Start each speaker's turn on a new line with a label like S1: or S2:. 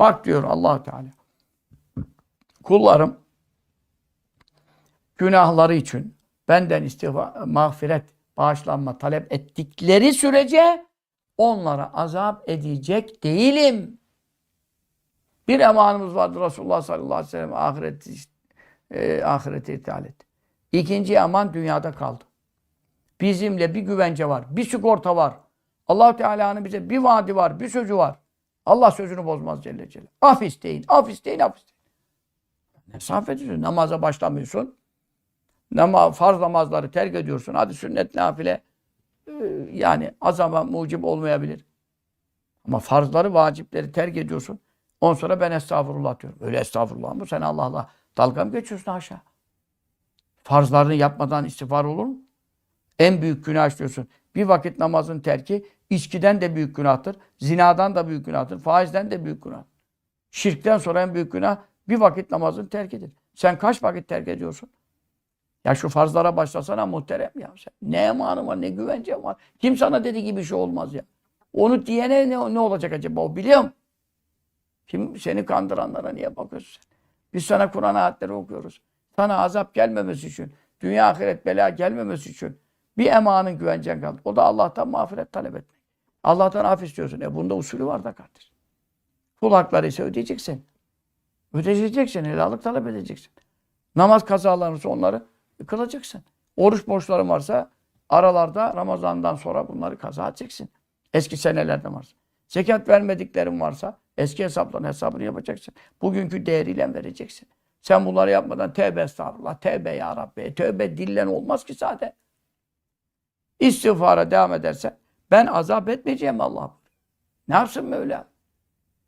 S1: Bak diyor allah Teala. Kullarım günahları için benden istiğfar, mağfiret, bağışlanma talep ettikleri sürece onlara azap edecek değilim. Bir emanımız vardı Resulullah sallallahu aleyhi ve sellem ahiret, e, ahirete ithal etti. İkinci eman dünyada kaldı. Bizimle bir güvence var, bir sigorta var. allah Teala'nın bize bir vaadi var, bir sözü var. Allah sözünü bozmaz Celle Celaluhu. Af isteyin, af isteyin, af isteyin. Ne sarf ediyorsun? Namaza başlamıyorsun. Nama, farz namazları terk ediyorsun. Hadi sünnet nafile e, yani azama mucib olmayabilir. Ama farzları, vacipleri terk ediyorsun. Ondan sonra ben estağfurullah diyorum. Öyle estağfurullah mı? Sen Allah Allah dalga mı geçiyorsun aşağı? Farzlarını yapmadan istiğfar olur mu? En büyük günah işliyorsun. Bir vakit namazın terki içkiden de büyük günahtır. Zinadan da büyük günahtır. Faizden de büyük günah. Şirkten sonra en büyük günah bir vakit namazın terkidir. Sen kaç vakit terk ediyorsun? Ya şu farzlara başlasana muhterem ya. Sen ne emanın var, ne güvencen var. Kim sana dediği gibi bir şey olmaz ya. Onu diyene ne, ne olacak acaba o biliyor musun? Kim seni kandıranlara niye bakıyorsun? Biz sana Kur'an ayetleri okuyoruz. Sana azap gelmemesi için, dünya ahiret bela gelmemesi için bir emanın güvencen kaldı. O da Allah'tan mağfiret talep etmek. Allah'tan af istiyorsun. E bunda usulü var da kardeş. Kul hakları ise ödeyeceksin. Ödeyeceksin, helallik talep edeceksin. Namaz kazalarınsa onları kılacaksın. Oruç borçların varsa aralarda Ramazan'dan sonra bunları kaza edeceksin. Eski senelerde varsa. Zekat vermediklerin varsa eski hesapların hesabını yapacaksın. Bugünkü değeriyle vereceksin. Sen bunları yapmadan tevbe estağfurullah, tevbe ya Rabbi, tövbe dillen olmaz ki zaten. İstiğfara devam edersen ben azap etmeyeceğim Allah. Ne yapsın Mevla?